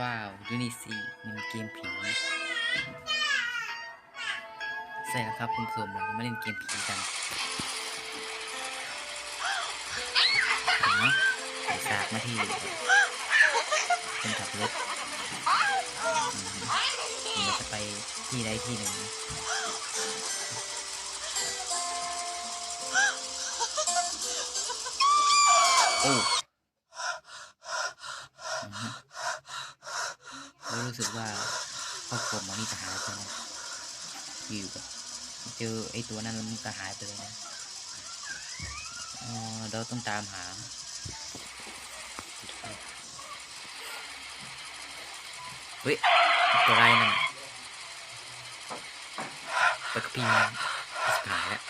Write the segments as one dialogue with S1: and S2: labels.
S1: ว้าวยูนิซีมันเกมผีใช่แล้วครับคุณผู้ชมเรามาเล่นเกมผีกันเนาะสากมาที่คนขับรถเราจะไปที่ใดที่หนึ่งนะโอ้ฮึแล้วรู้สึกว่า ครอบครัวหมอนี่จะหายไปนะอยู่กับเจอไอ้ตัวนั้นแล้วมันก็หายไปเลยนะอ๋อเราต้องตามหาเฮ้ยตัวอะไรนั่นปากกระพีมันสหายแล้ว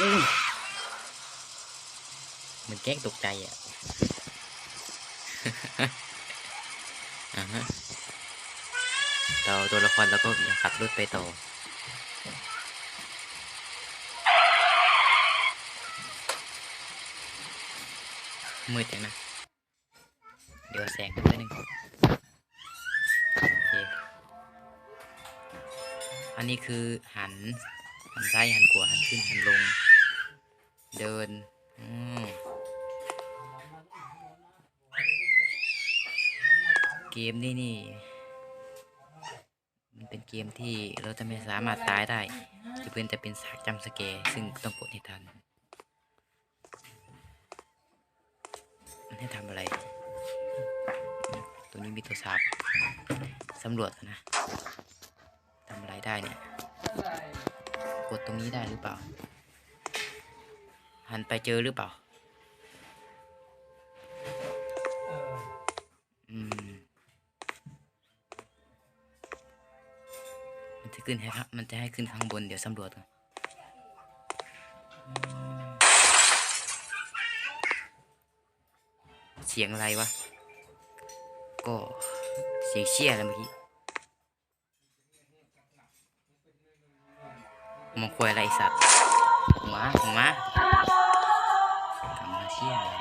S1: อุ้ยเหมันแกล้งตกใจอะ อ่าฮะ เราตัวละครเราก็ยังขับรถไปต่อมืดจังนะ เดี๋ยวแสงกันไปหนึ่งอันนี้คือหัน หันซ้ายหันขวาหันขึ้นหันลง เดินอืมเกมนี่นี่ เป็นเกมที่เราจะไม่สามารถตายได้จะเป็นจะเป็นสากจำสเกร์ซึ่งต้องกดให้ทัน มันให้ทำอะไร ตัวนี้มีตัวสาบสำรวจนะทำอะไรได้เนี่ย กดตรงนี้ได้หรือเปล่า หันไปเจอหรือเปล่า จะขึ้นให้ครับมันจะให้ขึ้นข้างบนเดี๋ยวสำรวจก่อนเสียงอะไรวะ ก็เสียงเชี่ยแล้วเมื่อกี้มองควยอะไรสัตว์หัวหัวกำมาเชี่ยอะไร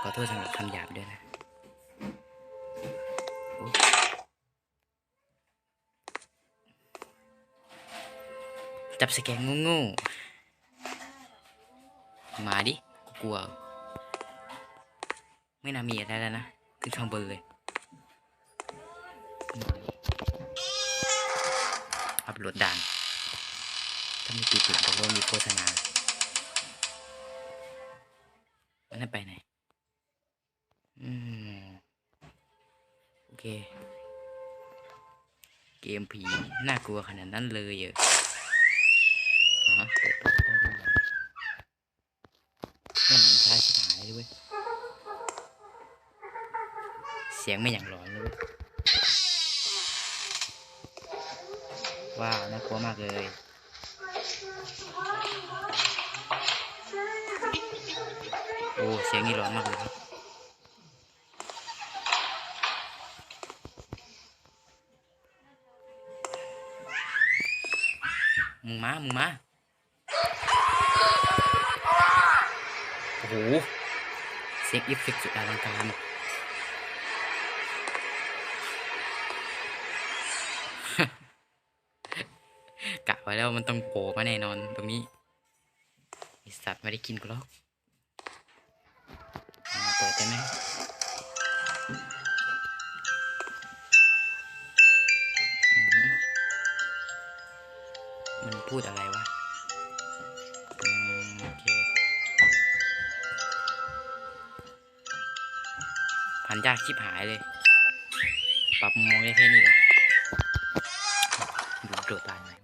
S1: ขอโทษสำหรับคำหยาบด้วยนะ จับสแกนงูๆมาดิกลัว ไม่น่ามีอะไรแล้วนะขึ้นข้างบนเลยอัพโหลดด่านถ้าไม่ติดติดบอกว่ามีโฆษณามันให้ไปไหน อืม โอเค เกมผี น่ากลัวขนาดนั้นเลยเหรออ อเปิดประตูได้ด้วยนั่นมันช้าชิบหายเลยเว้ยเสียงไม่อย่างร้อนเลยว้ยว้าวน่ากลัวมากเลยโอ้เสียงนี่ร้อนมากเลยครับมึงมา มึงมา หเสียงเอฟเฟกสุดอลังการกะไว้แล้วมันต้องโผล่มาแน่นอนตรงนี้ไอสัตว์ไม่ได้กินกูหรอกเปิดได้ไหมมันพูดอะไรวะ หันยากชิบหายเลย ปรับมุมมองได้แค่นี้เหรอดูโดดตายหน่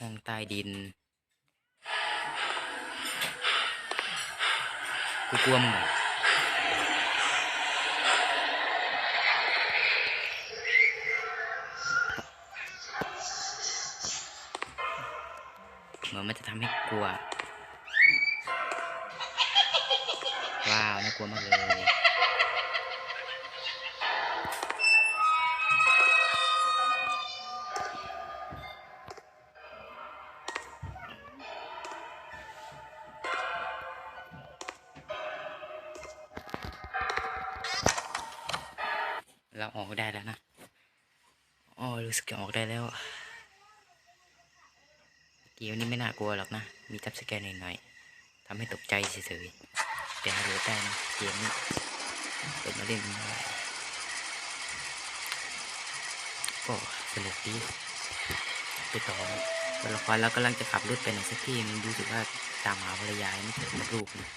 S1: ห้องใต้ดิน กูกลัวมึงเหมือนมันจะทำให้กลัว น่ากลัวมากเลยเราออกได้แล้วนะอ๋อรู้สึกจะออกได้แล้วเกียวนี้ไม่น่ากลัวหรอกนะ มีจับสแกนหน่อยๆทำให้ตกใจเฉย แต่เหลือได้นะเกมนี้เปิดมาเล่นก็สนุกดีไปต่อตัวละครเรากำลังจะขับรถไปไหนสักที่มันรู้สึกว่าตามหาภรรยายไม่เจอกับลูกนะ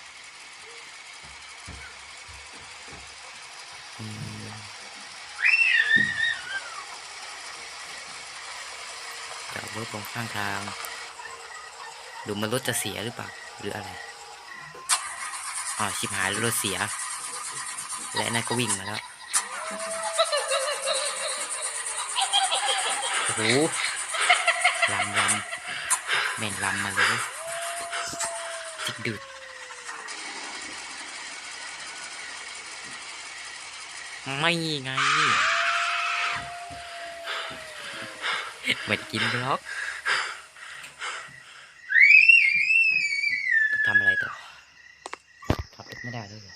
S1: จอดรถตรงข้างทางดูมันรถจะเสียหรือเปล่า หรืออะไร อ๋อชิบหายรถเสีย และนั่นก็วิ่งมาแล้วโอ้โหลำลำแม่งลำมาเลยจิกดืดไม่ไงไม่ได้กินบล็อกต้องทำอะไรต่อขับรถไม่ได้เลยเหรอ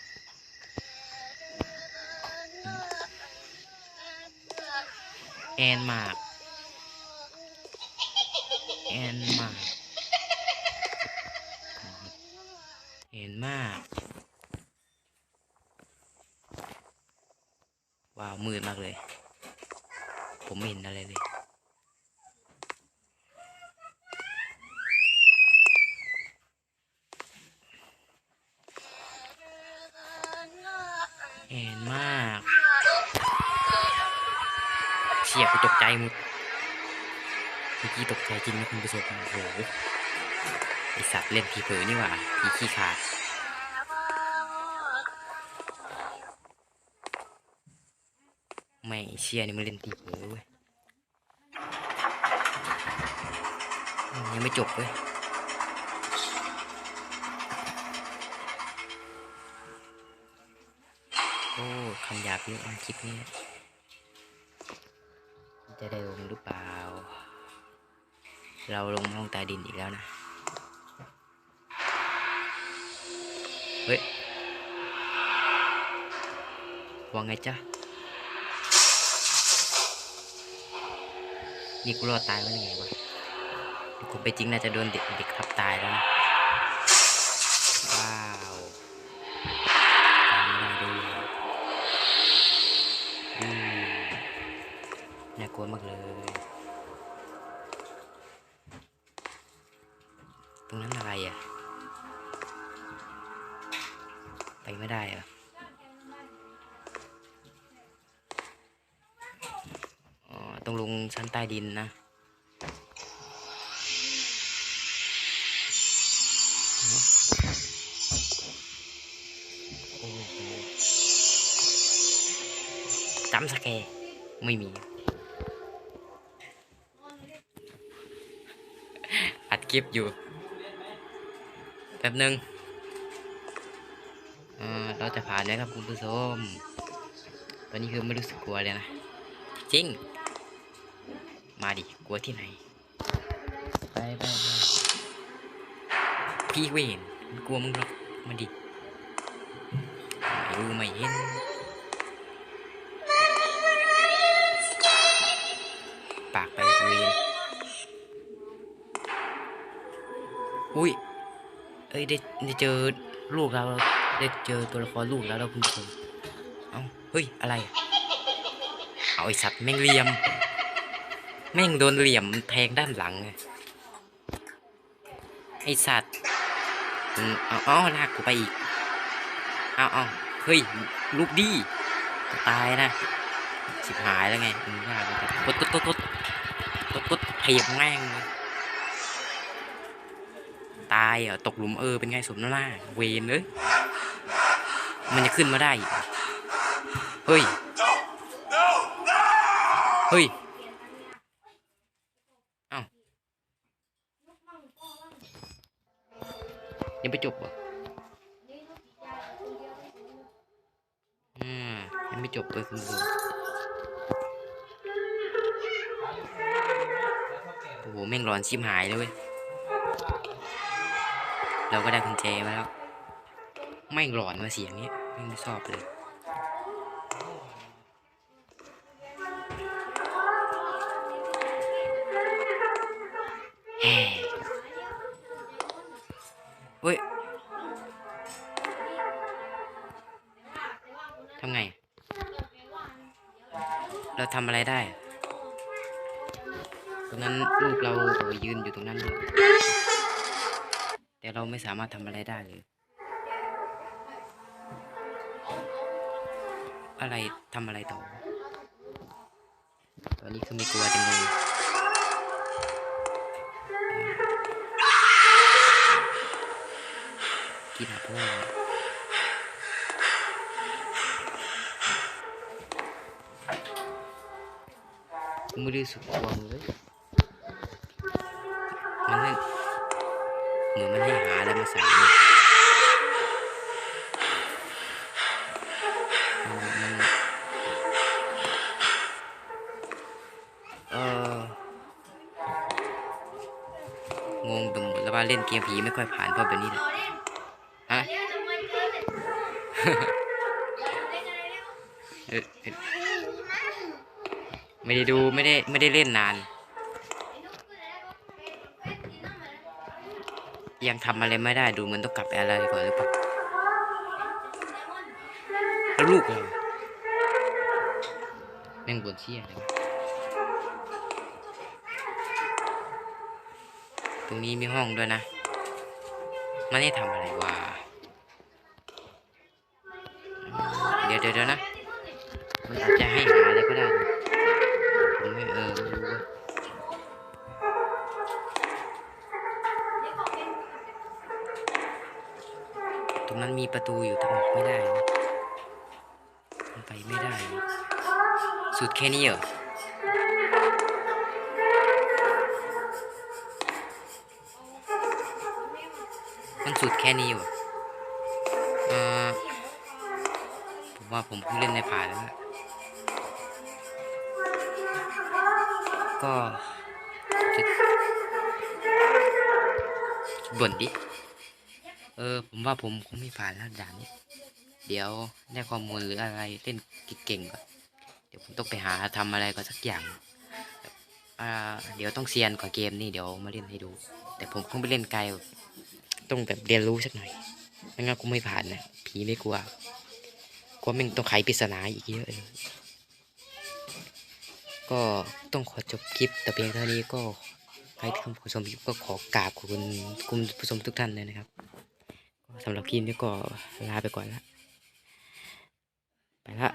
S1: อืมแอนมากแอนมากเห็นมาก ว้าวมืดมากเลย ผมไม่เห็นอะไรเลย ฉียหมด เมื่อกี้ตกใจจริงนะคุณผู้ชมโอ้โหไอสัตว์เล่นผีเผยนี่หว่าผีขี้ขาดไม่เชียนี่มันเล่นผีเผยเว้ยยังไม่จบเว้ยโอ้คำหยาบเยอะนะคลิปนี้ จะได้ลงหรือเปล่า เราลงห้องใต้ดินอีกแล้วนะ เฮ้ยว่าไงจ๊ะนี่กูรอดตายไว้ยังไงวะกูไปจริงน่าจะโดนเด็กเด็กทับตายแล้วนะ น่ากลัวมากเลย ตรงนั้นอะไรอะ ไปไม่ได้อะต้องลงชั้นใต้ดินนะโอ้โหจำสแกไม่มี คลิปอยู่ แป๊บหนึ่งเเราจะผ่านไหมครับคุณผู้ชม ตอนนี้คือไม่รู้สึกกลัวเลยนะ จริง มาดิ กลัวที่ไหน ไปไปไปพี่เวนกลัวมึงหรอกมาดิ ไม่รู้ไม่เห็น อุ้ย เอ้ยได้ได้เจอลูกเราได้เจอตัวละครลูกแล้วเราคุณผู้ชมเอ้าเฮ้ยอะไร เอาไอสัตว์แม่งเหลี่ยม แม่งโดนเหลี่ยมแทงด้านหลังไอสัตว์อืมเอาเอาลากกูไปอีกเอาเอาเฮ้ยลูกดีตายนะสิบหายแล้วไงอืมลากกูไปตุ๊ดตุ๊ดตุ๊ดตุ๊ดตุ๊ดเทียบแม่งเลย ตายเหรอตกหลุมเออเป็นไงสมน้ำหน้าเวนเลยมันจะขึ้นมาได้เฮ้ยเฮ้ยเอ้ายังไม่จบเหรออืมยังไม่จบเลยคุณผู้ชมโอ้โหแม่งร้อนชิมหายเลยเว้ย เราก็ได้กุญแจมาแล้ว ไม่หลอนมาเสียงนี้ไม่ชอบเลยเฮ้ยทำไง เราทำอะไรได้ ตรงนั้นลูกเรายืนอยู่ตรงนั้นด้วย แต่เราไม่สามารถทำอะไรได้เลย อะไรทำอะไรต่อ ตอนนี้คือไม่กลัวจังเลยกินหาพ่อไม่ได้สุกวมึงเลยมันเหมือน มาอะไรมาใส่มึงมันมันเอองงไปหมดแล้วว่าเล่นเกมผีไม่ค่อยผ่านเพราะแบบนี้แหละฮะไม่ได้ดูไม่ได้ไม่ได้เล่นนาน ยังทำอะไรไม่ได้ดูเหมันต้องกลับไปอะไรก่อนหรือเปล่าแล้วลูกเราแม่งบนเชี่ยเลยตรงนี้มีห้องด้วยนะมันได้ทำอะไรวะเดี๋ยวเดี๋ยวเดี๋ยวนะ มันอาจจะให้ ตรงนั้นมีประตูอยู่แต่ออกไม่ได้นะมันไปไม่ได้ สุดแค่นี้เหรอมันสุดแค่นี้เหรอเออผมว่าผมเพิ่งเล่นในผ่านแล้วนะก็จะบ่นดิ เออ ผมว่าผมคงไม่ผ่านแล้วด่านนี้เดี๋ยวได้ข้อมูลหรืออะไรเล่นเก่งก่อนเดี๋ยวผมต้องไปหาทำอะไรก็สักอย่างอ่าเดี๋ยวต้องเซียนกว่าเกมนี่เดี๋ยวมาเล่นให้ดู แต่ผมคงไปเล่นไกลต้องแบบเรียนรู้สักหน่อยไม่งั้นกูไม่ผ่านนะผีไม่กลัวกลัวม่งต้องไขปริศนาอีกเยอะเลยก็ต้องขอจบคลิปแต่เพียงเท่านี้ก็ใครที่คุณผู้ชมคลิปก็ขอกราบขอบคุณคุณผู้ชมทุกท่านเลยนะครับ สำหรับคลิปนี้ก็ลาไปก่อนละ ไปละ